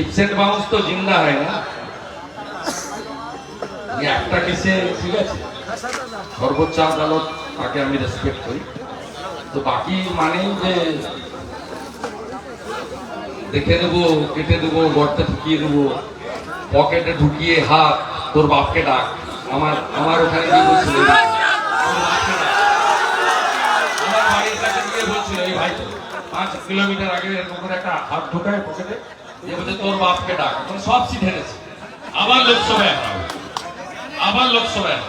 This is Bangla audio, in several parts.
ইপসেন্ট বাউন্স তো জিন্দা হয় না। একটা কেসে, ঠিক আছে? সর্বোচ্চ আদালত তাকে আমি রেসপেক্ট করি। তো বাকি মানেই যে দেখে দেবো, কেটে দেবো, গর্তে ঢুকিয়ে দেবো, পকেটে ঢুকিয়ে হাত, তোর বাপকে ডাক। আমার আমার ওখানে গিয়ে বলছিল। আমার বাড়ির কাছে গিয়ে বলছিল, এই ভাই, পাঁচ কিলোমিটার আগে এরকম একটা হাত ঢোকায় পকেটে আবার লোকসভায়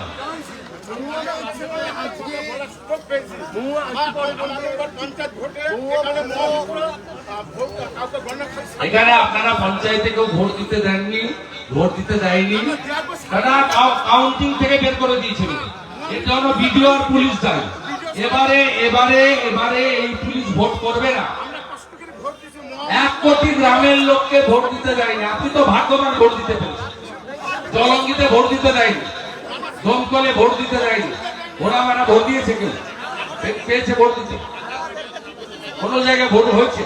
এখানে আপনারা পঞ্চায়েতে কেউ ভোট দিতে দেননি, ভোট দিতে দেয়নি। তারা কাউন্টিং থেকে বের করে দিয়েছিল। এর জন্য বিডিও আর পুলিশ দায়ী। এবারে এবারে এবারে এই পুলিশ ভোট করবে না। এক কোটি গ্রামের লোককে ভোট দিতে দেয়নি। আপনি তো ভাগ্যবান ভোট দিতে পেরেছেন। জলঙ্গিতে ভোট দিতে দেয়নি। দমকলে ভোট দিতে দেয়নি। ওরা মানে ভোট দিয়েছে কেউ? পেয়েছে ভোট দিতে? কোন জায়গায় ভোট হয়েছে?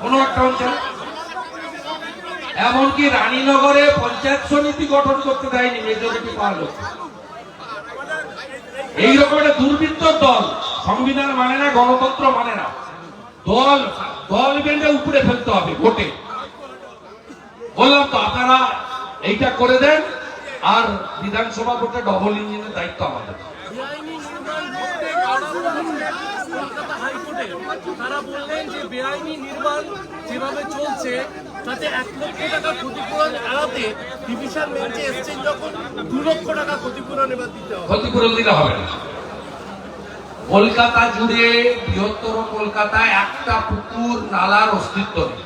কোন একটা অঞ্চলে? এমনকি রানীনগরে পঞ্চায়েত সমিতি গঠন করতে দেয়নি মেজরিটি পাওয়া লোক। এইরকম একটা দুর্বৃত্ত দল, সংবিধান মানে না, গণতন্ত্র মানে না। দল দল বেঁধে উপরে ফেলতে হবে ভোটে। বললাম তো আপনারা এইটা করে দেন আর বিধানসভা ভোটে ডবল ইঞ্জিনের দায়িত্ব আমাদের। তারা বললেন যে বেআইনি নির্মাণ যেভাবে চলছে তাতে এক লক্ষ টাকা ক্ষতিপূরণ এড়াতে ডিভিশন বেঞ্চে এসছেন যখন দু লক্ষ টাকা ক্ষতিপূরণ এবার দিতে হবে। ক্ষতিপূরণ দিলে হবে না। কলকাতা জুড়ে বৃহত্তর কলকাতায় একটা পুকুর, নালার অস্তিত্ব নেই।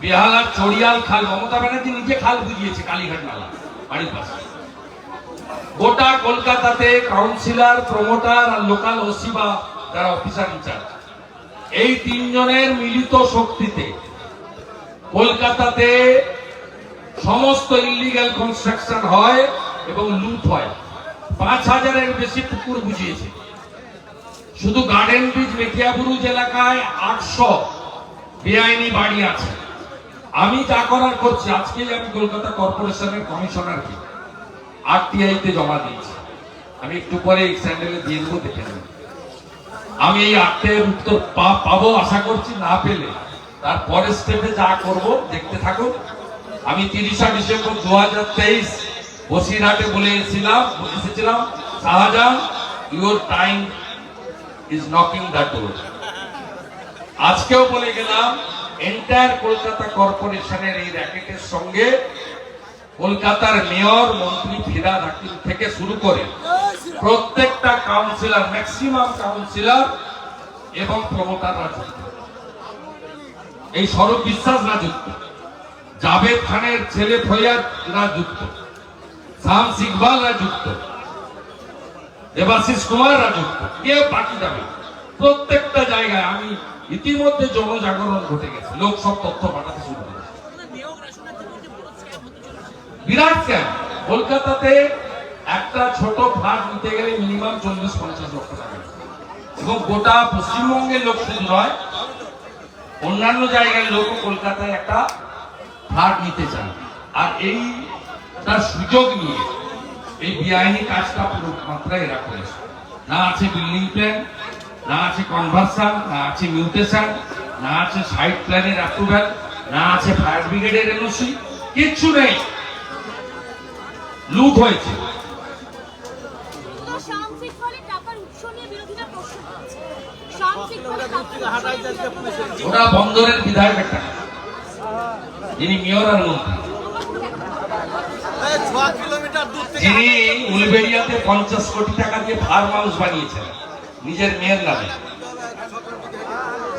বেহালার চড়িয়াল খাল, মমতা ব্যানার্জি নিজে খাল বুঝিয়েছে, কালীঘাট নালা, বাড়ির পাশে। গোটা কলকাতাতে কাউন্সিলর প্রমোটার আর লোকাল ওসি বা যারা অফিসার ইনচার্জ এই তিনজনের মিলিত শক্তিতে কলকাতাতে সমস্ত ইলিগ্যাল কনস্ট্রাকশন হয় এবং লুট হয়। পাঁচ হাজারের বেশি পুকুর বুঝিয়েছে। শুধু গার্ডেন ব্রিজ মেটিয়াবুরুজ এলাকায় আটশো বেআইনি বাড়ি আছে। আমি যা করার করছি, আজকেই আমি কলকাতা কর্পোরেশনের কমিশনারকে আরটিআই তে জমা দিয়েছি। আমি একটু পরে স্যান্ডেলে দিয়ে দেবো, দেখে নেবেন আমি এই আটটের উত্তর পাবো আশা করছি, না পেলে। তার পরের স্টেপে যা করব, দেখতে থাকুন। আমি তিরিশা ডিসেম্বর দু হাজার তেইশ বসিরহাটে বলে এসেছিলাম Shahjahan your time is knocking the door আজকেও বলে গেলাম এন্টায়ার কলকাতা কর্পোরেশনের এই র্যাকেটের সঙ্গে কলকাতার মেয়র, মন্ত্রী ফিরাদ হাকিম থেকে শুরু করে প্রত্যেকটা কাউন্সিলর ম্যাক্সিমাম কাউন্সিলর এবং প্রমোটাররা যুক্ত এই স্বরূপ বিশ্বাসরা যুক্ত জাবেদ খানের ছেলে ফৈয়াদরা যুক্ত শাম সিকবালরা যুক্ত। দেবাশিস প্রত্যেকটা জায়গায় আমি ইতিমধ্যে জনজাগরণ ঘটে গেছে। লোক সব তথ্য পাঠাতে শুরু বিরাট ক্যাম্প। কলকাতাতে একটা ছোট ফ্ল্যাট নিতে গেলে মিনিমাম চল্লিশ, পঞ্চাশ লক্ষ টাকা এবং গোটা পশ্চিমবঙ্গের লোক শুধু নয়, অন্যান্য জায়গার লোক কলকাতায় একটা ফ্ল্যাট নিতে চান আর এই তার সুযোগ নিয়ে এই বেআইনি কাজটা পুরো মাত্রায় এরা করেছে। না আছে বিল্ডিং প্ল্যান না আছে কনভার্সন না আছে মিউটেশন না আছে সাইট প্ল্যানের অ্যাপ্রুভ্যাল না আছে ফায়ার ব্রিগেডের এনওসি কিচ্ছু নেই। লুট হয়েছে। ওটা বন্দরের বিধায়ক একটা। যিনি মেয়র আর মন্ত্রী ছ কিলোমিটার দূর থেকে যিনি উলবেড়িয়াতে পঞ্চাশ কোটি টাকা দিয়ে ফার্ম হাউস বানিয়েছেন নিজের মেয়ের নামে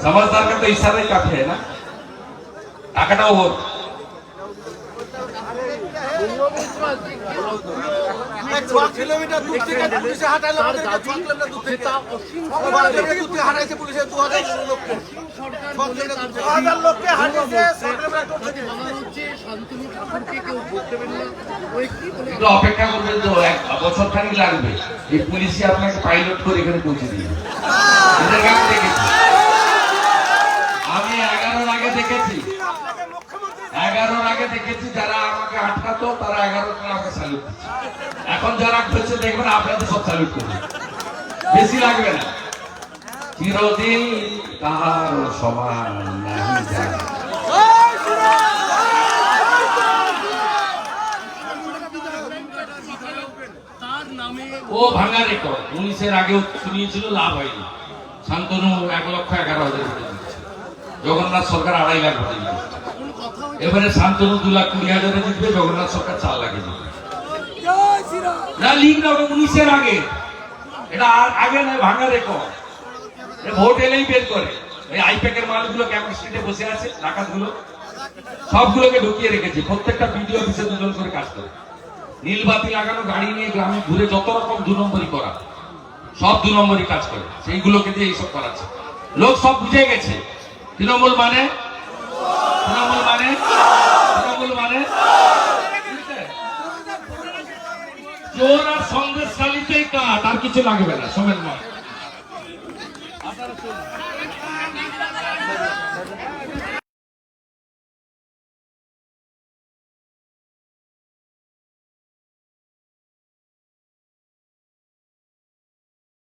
समझदार का तो इशारा ही काफी है ना টাকাটাও ওর ছ কিলোমিটার দূর থেকে পুলিশে হাঁটাইলো আমাদেরকে ছ কিলোমিটার দূর থেকে। দূর থেকে হাঁটাইছে পুলিশে দু হাজার লোককে। দু হাজার লোককে হাঁটিয়েছে অপেক্ষা করবেন তো এক বছর খানিক লাগবে। এই পুলিশই আপনাকে পাইলট করে এখানে পৌঁছে দিয়ে আমি এগারোর আগে দেখেছি। এগারোর আগে দেখেছি, যারা আমাকে আটকাতো, তারা এগারোটা আমাকে স্যালুট এখন যারা করছে দেখবেন আপনাদের সব স্যালুট করবে। বেশি লাগবে না। চিরদিন তাহার সমান। ও ভাঙা রেকর্ড উনিশের আগেও শুনিয়েছিল, লাভ হয়নি। শান্তনু এক লক্ষ এগারো হাজার জগন্নাথ সরকার আড়াই লাখ ভোটে এবারে শান্তনু দু লাখ কুড়ি হাজারে জিতবে, জগন্নাথ সরকার চার লাখে না লিগ না, উনিশের আগে। এটা আর আগে নয়, ভাঙা রেকর্ড ভোট এলেই বের করে। এই আইপ্যাকের মালগুলো কেমন স্ট্রিটে বসে আছে, ডাকাতগুলো? সবগুলোকে ঢুকিয়ে রেখেছে। প্রত্যেকটা বিডিও অফিসে দুজন করে কাজ করে। নীলবাতি লাগানো, গাড়ি নিয়ে গ্রামে ঘুরে যত রকম দু নম্বরই করা, সব দু নম্বরই কাজ করে। সেইগুলোকে দিয়ে এইসব করাচ্ছে। লোক সব বুঝে গেছে। তৃণমূল মানে তৃণমূল মানে তৃণমূল মানে বুঝলে? চোর আর সন্দেশকালীতেই কাট আর কিছু লাগবে না সোমেন মা